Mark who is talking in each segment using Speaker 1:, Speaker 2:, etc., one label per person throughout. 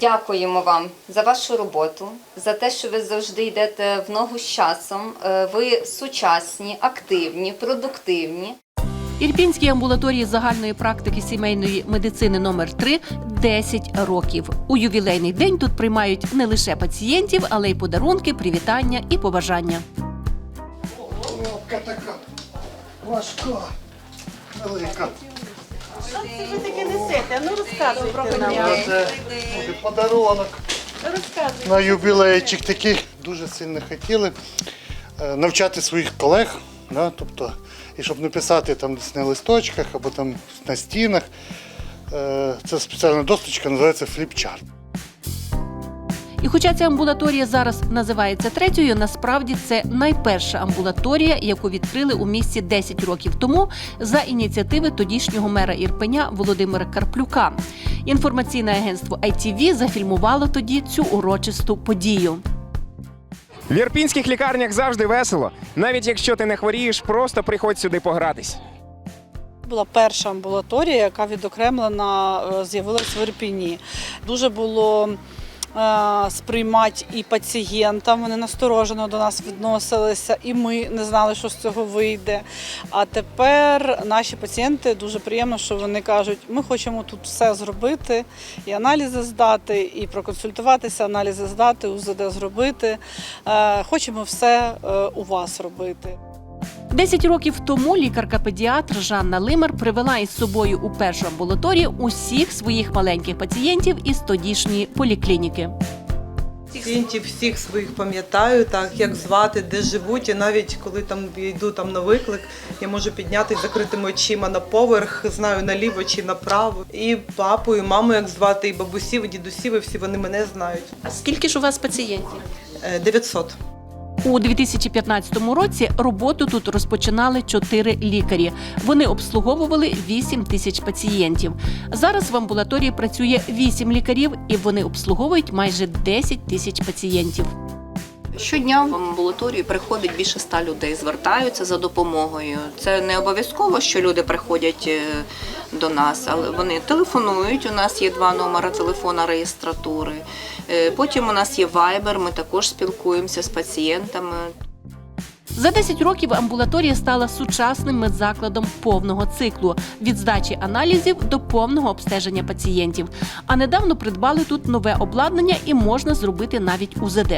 Speaker 1: Дякуємо вам за вашу роботу, за те, що ви завжди йдете в ногу з часом. Е, Ви сучасні, активні, продуктивні.
Speaker 2: Ірпінській амбулаторії загальної практики сімейної медицини номер 3 10 років. У ювілейний день тут приймають не лише пацієнтів, але й подарунки, привітання і побажання.
Speaker 3: Коробка така важка, велика.
Speaker 4: Ви таке несете, ну розказуйте нам.
Speaker 3: Це подарунок на юбілейчик. Такий дуже сильно хотіли е, навчати своїх колег, да, тобто, і щоб не писати там десь на листочках або там на стінах. Е, Це спеціальна досточка, називається фліпчарт.
Speaker 2: І хоча ця амбулаторія зараз називається третьою, насправді це найперша амбулаторія, яку відкрили у місті 10 років тому за ініціативи тодішнього мера Ірпеня Володимира Карплюка. Інформаційне агентство ITV зафільмувало тоді цю урочисту подію.
Speaker 5: В ірпінських лікарнях завжди весело. Навіть якщо ти не хворієш, просто приходь сюди погратись.
Speaker 4: Була перша амбулаторія, яка відокремлена е, з'явилась в Ірпіні. Дуже було сприймати і пацієнтам, вони насторожено до нас відносилися, і ми не знали, що з цього вийде. А тепер наші пацієнти дуже приємно, що вони кажуть, ми хочемо тут все зробити, і аналізи здати, і проконсультуватися, аналізи здати, УЗД зробити. Е, Хочемо все е, у вас робити.
Speaker 2: Десять років тому лікарка-педіатр Жанна Лимер привела із собою у першу амбулаторію усіх своїх маленьких пацієнтів із тодішньої поліклініки.
Speaker 6: Пацієнтів всіх своїх пам'ятаю, так як звати, де живуть, і навіть коли там йду там на виклик, я можу підняти закритими очима на поверх, знаю наліво чи направо. І папу, і маму, як звати, і бабусів, і дідусів, і всі вони мене знають.
Speaker 2: А скільки ж у вас пацієнтів?
Speaker 6: Е, 900.
Speaker 2: У 2015 році роботу тут розпочинали чотири лікарі. Вони обслуговували 8 тисяч пацієнтів. Зараз в амбулаторії працює 8 лікарів, і вони обслуговують майже 10 тисяч пацієнтів.
Speaker 7: Щодня в амбулаторію приходить більше ста людей, звертаються за допомогою. Це не обов'язково, що люди приходять е, до нас, але вони телефонують. У нас є два номери телефона реєстратури. Е, Потім у нас є Viber, ми також спілкуємося з пацієнтами.
Speaker 2: За 10 років амбулаторія стала сучасним медзакладом повного циклу від здачі аналізів до повного обстеження пацієнтів. А недавно придбали тут нове обладнання і можна зробити навіть УЗД.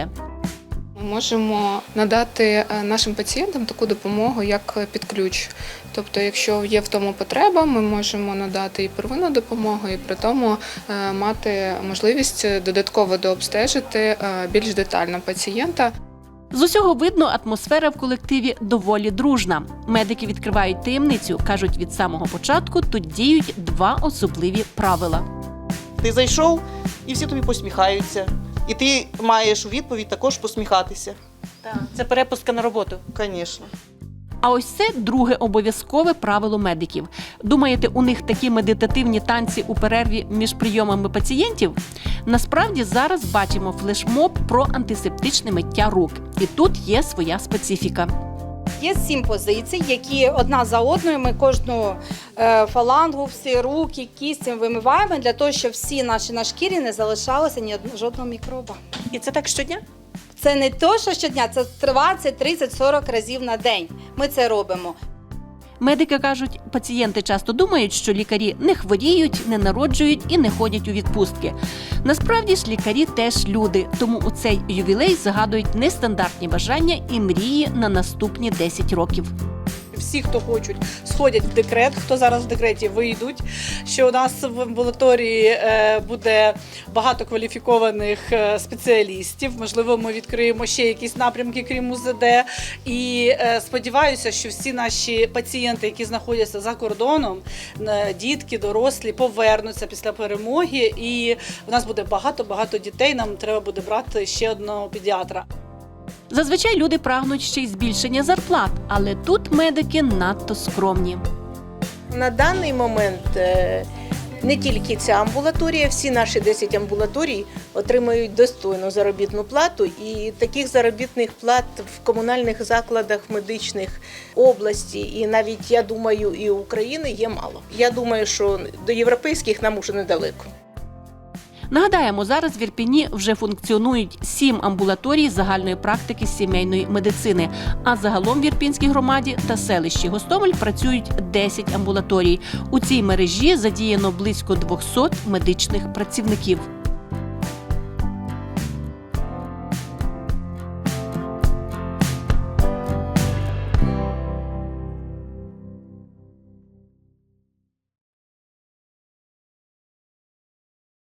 Speaker 8: Ми можемо надати е, нашим пацієнтам таку допомогу, як під ключ. Тобто, якщо є в тому потреба, ми можемо надати і первинну допомогу, і при тому е, мати можливість додатково дообстежити е, більш детально пацієнта.
Speaker 2: З усього видно, атмосфера в колективі доволі дружна. Медики відкривають таємницю. кажуть, від самого початку тут діють два особливі правила.
Speaker 9: Ти зайшов і всі тобі посміхаються. І ти маєш у відповідь також посміхатися.
Speaker 4: Це перепустка на роботу.
Speaker 9: Звісно.
Speaker 2: А ось це друге обов'язкове правило медиків. Думаєте, у них такі медитативні танці у перерві між прийомами пацієнтів? Насправді зараз бачимо флешмоб про антисептичне миття рук, і тут є своя специфіка.
Speaker 10: Є сім позицій, які одна за одною. Ми кожну е, фалангу, всі руки, кісті вимиваємо для того, щоб всі наші на шкірі не залишалося ні жодного мікроба.
Speaker 4: І це так щодня?
Speaker 10: Це не то, що щодня, це 20, 30, 40 разів на день. Ми це робимо.
Speaker 2: Медики кажуть, пацієнти часто думають, що лікарі не хворіють, не народжують і не ходять у відпустки. Насправді ж лікарі теж люди, тому у цей ювілей загадують нестандартні бажання і мрії на наступні 10 років.
Speaker 4: Всі, хто хочуть, сходять в декрет, хто зараз в декреті вийдуть. Що у нас в амбулаторії е, буде багато кваліфікованих е, спеціалістів. Можливо, ми відкриємо ще якісь напрямки, крім УЗД. І е, сподіваюся, що всі наші пацієнти, які знаходяться за кордоном, дітки, дорослі, повернуться після перемоги. І у нас буде багато багато дітей. Нам треба буде брати ще одного педіатра.
Speaker 2: Зазвичай люди прагнуть ще й збільшення зарплат, але тут медики надто скромні.
Speaker 11: На даний момент е, не тільки ця амбулаторія, всі наші 10 амбулаторій отримують достойну заробітну плату, і таких заробітних плат в комунальних закладах медичних області, і навіть я думаю, і України є мало. Я думаю, що до європейських нам уже недалеко.
Speaker 2: Нагадаємо, зараз в Ірпіні вже функціонують сім амбулаторій загальної практики сімейної медицини. А загалом в Ірпінській громаді та селищі Гостомель працюють 10 амбулаторій. У цій мережі задіяно близько 200 медичних працівників.